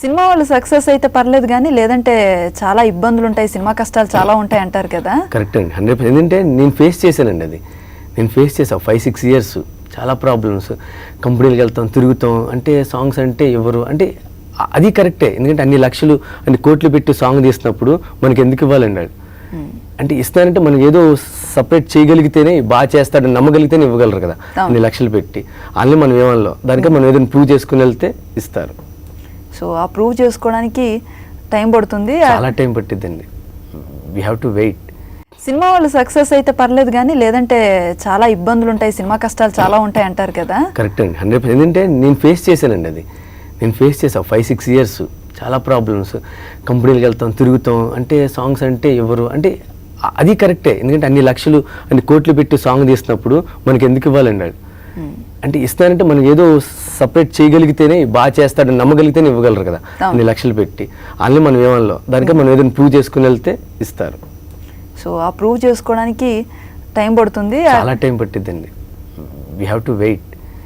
Cinema వాళ్ళు success అయితే పర్లేదు కానీ లేదంటే చాలా ఇబ్బందులు ఉంటాయి సినిమా కష్టాలు చాలా ఉంటాయి అంటారు కదా. కరెక్ట్ అండి. హండ్రెడ్ ఎందుకంటే నేను ఫేస్ చేశానండి అది. నేను ఫేస్ చేసాను ఫైవ్ సిక్స్ ఇయర్స్ చాలా ప్రాబ్లమ్స్ కంపెనీలకు వెళ్తాం తిరుగుతాం. అంటే సాంగ్స్ అంటే ఎవరు? అంటే అది కరెక్టే ఎందుకంటే అన్ని లక్షలు అన్ని కోట్లు పెట్టి సాంగ్ తీసినప్పుడు మనకి ఎందుకు ఇవ్వాలండి వాడు అంటే ఇస్తానంటే మనం ఏదో సపరేట్ చేయగలిగితేనే బాగా చేస్తాడని నమ్మగలిగితేనే ఇవ్వగలరు కదా. అన్ని లక్షలు పెట్టి. అన్నీ మనం ఏమన్నా దానికే మనం ఏదైనా ప్రూవ్ చేసుకుని వెళ్తే ఇస్తారు. సో ఆ ప్రూవ్ చేసుకోవడానికి టైం పడుతుంది. చాలా time పట్టిద్దండి. We have to wait cinema వాళ్ళు సక్సెస్ అయితే పర్లేదు కానీ లేదంటే చాలా ఇబ్బందులు ఉంటాయి. సినిమా కష్టాలు చాలా ఉంటాయి అంటారు కదా. కరెక్ట్ అండి. హండ్రెడ్ ఎందుకంటే నేను ఫేస్ చేశానండి అది. నేను ఫేస్ చేసాను ఫైవ్ సిక్స్ ఇయర్స్ చాలా ప్రాబ్లమ్స్ కంపెనీలకు వెళ్తాం తిరుగుతాం. అంటే సాంగ్స్ అంటే ఎవరు? అంటే అది కరెక్టే. ఎందుకంటే అన్ని లక్షలు అన్ని కోట్లు పెట్టి సాంగ్ తీసినప్పుడు మనకి ఎందుకు ఇవ్వాలండి వాడు అంటే ఇస్తానంటే మనం ఏదో సపరేట్ చేయగలిగితేనే బాగా చేస్తాడని నమ్మగలిగితేనే ఇవ్వగలరు కదా. అన్ని లక్షలు పెట్టి. అన్నీ మనం ఏమన్నా దానికే మనం ఏదైనా ప్రూవ్ చేసుకుని వెళ్తే ఇస్తారు. సో ఆ ప్రూవ్ చేసుకోవడానికి టైం పడుతుంది. చాలా time పట్టిద్దండి. We have to wait